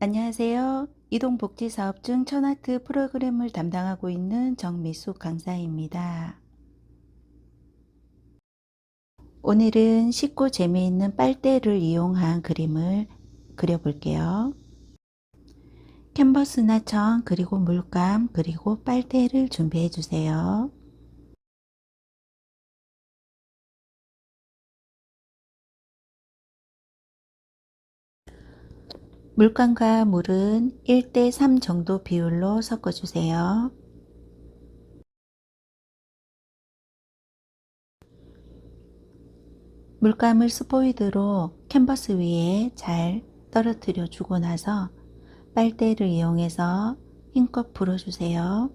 안녕하세요. 이동복지사업 중 천아트 프로그램을 담당하고 있는 정미숙 강사입니다. 오늘은 쉽고 재미있는 빨대를 이용한 그림을 그려볼게요. 캔버스나 천 그리고 물감 그리고 빨대를 준비해 주세요. 물감과 물은 1대3 정도 비율로 섞어주세요. 물감을 스포이드로 캔버스 위에 잘 떨어뜨려 주고 나서 빨대를 이용해서 힘껏 불어주세요.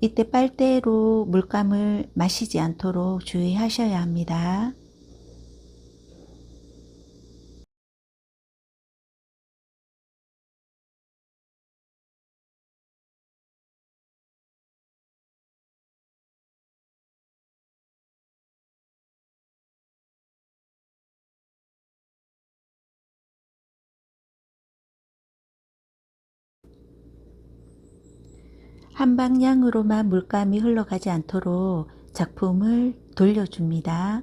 이때 빨대로 물감을 마시지 않도록 주의하셔야 합니다. 한 방향으로만 물감이 흘러가지 않도록 작품을 돌려줍니다.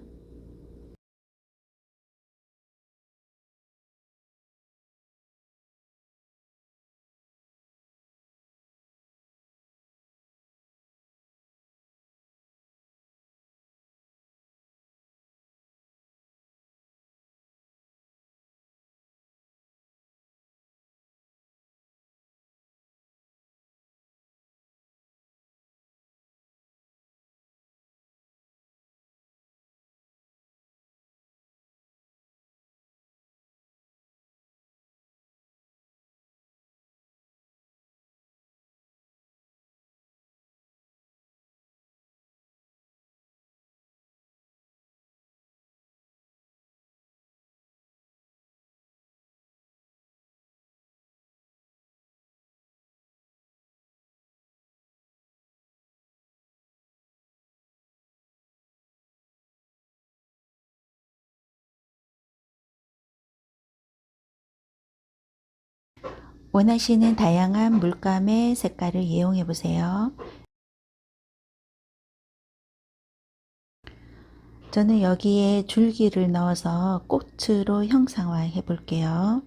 원하시는 다양한 물감의 색깔을 이용해 보세요. 저는 여기에 줄기를 넣어서 꽃으로 형상화 해 볼게요.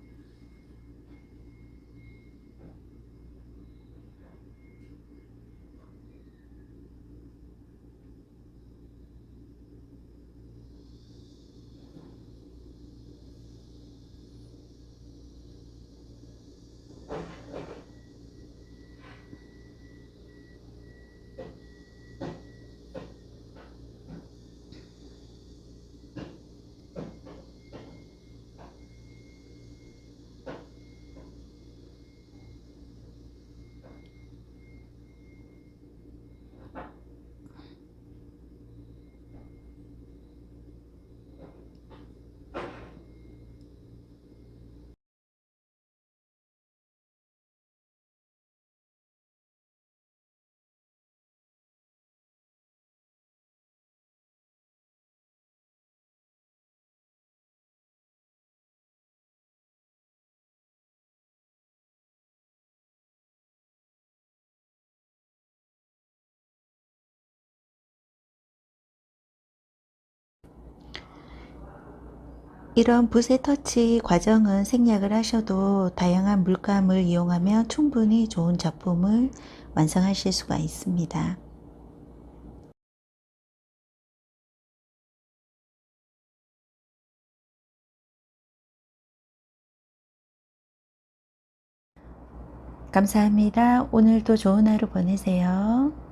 이런 붓의 터치 과정은 생략을 하셔도 다양한 물감을 이용하면 충분히 좋은 작품을 완성하실 수가 있습니다. 감사합니다. 오늘도 좋은 하루 보내세요.